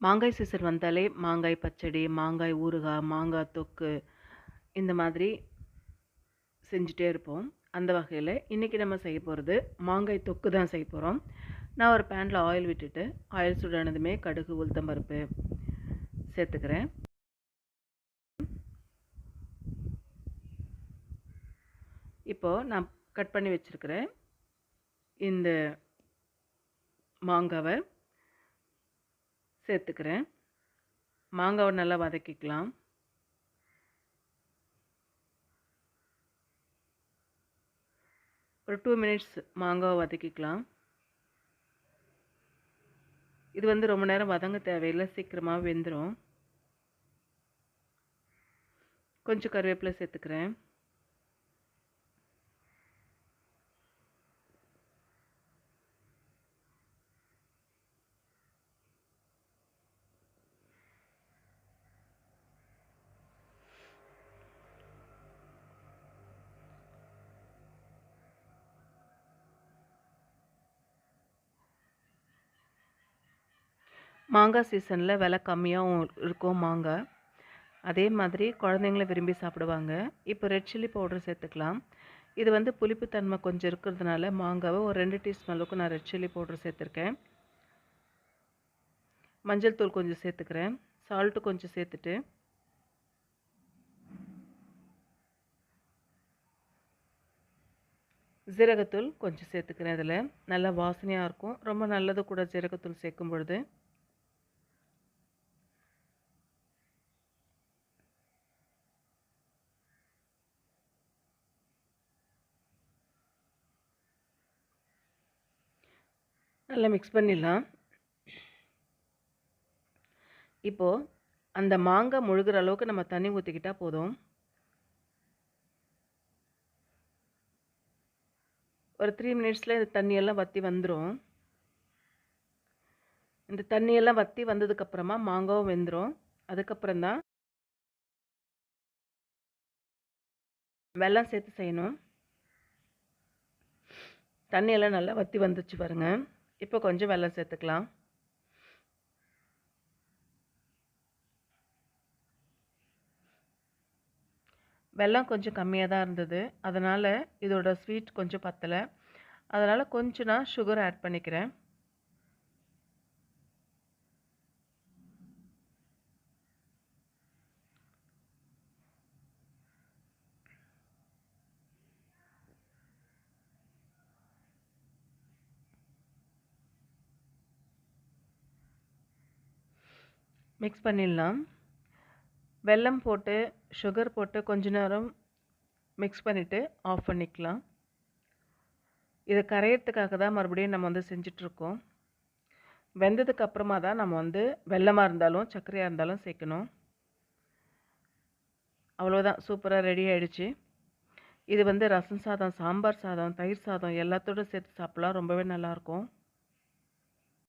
மாங்காய் சீசன் வந்தாலே மாங்காய் பச்சடி, மாங்காய் ஊறுகாய், மாங்காய் தொக்கு இந்த மாதிரி செஞ்சுட்டே இருப்போம். அந்த வகையில் இன்றைக்கி நம்ம செய்ய போகிறது மாங்காய் தொக்கு தான் செய்ய போகிறோம் நான் ஒரு பேனில் ஆயில் விட்டுட்டு, ஆயில் சூடானதுமே கடுகு, உளுத்தம் பருப்பு சேர்த்துக்கிறேன். இப்போது நான் கட் பண்ணி வச்சுருக்கிறேன் இந்த மாங்காவை சேர்த்துக்கிறேன். மாங்காவை நல்லா வதக்கிக்கலாம். ஒரு டூ மினிட்ஸ் மாங்காவை வதக்கிக்கலாம். இது வந்து ரொம்ப நேரம் வதங்க தேவையில்லை சீக்கிரமாக வெந்துடும் கொஞ்சம் கருவேப்பிலை சேர்த்துக்கிறேன். மாங்காய் சீசனில் விலை கம்மியாகவும் இருக்கும் மாங்காய். அதே மாதிரி குழந்தைங்களும் விரும்பி சாப்பிடுவாங்க. இப்போ ரெட் சில்லி பவுடர் சேர்த்துக்கலாம். இது வந்து புளிப்புத்தன்மை கொஞ்சம் இருக்கிறதுனால மாங்காவை ஒரு ரெண்டு டீஸ்பூன் அளவுக்கு நான் ரெட் சில்லி பவுடர் சேர்த்துருக்கேன். மஞ்சள் தூள் கொஞ்சம் சேர்த்துக்கிறேன். சால்ட்டு கொஞ்சம் சேர்த்துட்டு ஜீரகத்தூள் கொஞ்சம் சேர்த்துக்கிறேன் இதில் நல்லா வாசனையாக இருக்கும். ரொம்ப நல்லது கூட ஜீரகத்தூள் சேர்க்கும் பொழுது. நல்லா மிக்ஸ் பண்ணிடலாம். இப்போது அந்த மாங்காய் முழுகிற அளவுக்கு நம்ம தண்ணி ஊற்றிக்கிட்டால் போதும். ஒரு த்ரீ மினிட்ஸில் இந்த தண்ணியெல்லாம் வற்றி வந்துடும் இந்த தண்ணியெல்லாம் வற்றி வந்ததுக்கப்புறமா மாங்காவும் வெந்துடும் அதுக்கப்புறம் தான் சேர்த்து செய்யணும். தண்ணியெல்லாம் நல்லா வத்தி வந்துச்சு பாருங்கள் இப்போ கொஞ்சம் வெல்லம் சேர்த்துக்கலாம். வெல்லம் கொஞ்சம் கம்மியாக தான் இருந்தது. அதனால் இதோட ஸ்வீட் கொஞ்சம் பத்தலை அதனால் கொஞ்சம் நான் சுகர் ஆட் பண்ணிக்கிறேன். மிக்ஸ் பண்ணிடலாம். வெல்லம் போட்டு, சுகர் போட்டு கொஞ்ச நேரம் மிக்ஸ் பண்ணிவிட்டு ஆஃப் பண்ணிக்கலாம். இது கரையிறதுக்காக தான் மறுபடியும் நம்ம வந்து செஞ்சுட்ருக்கோம். வெந்ததுக்கு அப்புறமா தான் நம்ம வந்து வெள்ளமாக இருந்தாலும், சர்க்கரையாக இருந்தாலும் சேர்க்கணும். அவ்வளோதான் சூப்பராக ரெடி ஆகிடுச்சு இது வந்து ரசம் சாதம், சாம்பார் சாதம், தயிர் சாதம் எல்லாத்தோடு சேர்த்து சாப்பிட்லாம் ரொம்பவே நல்லாயிருக்கும்.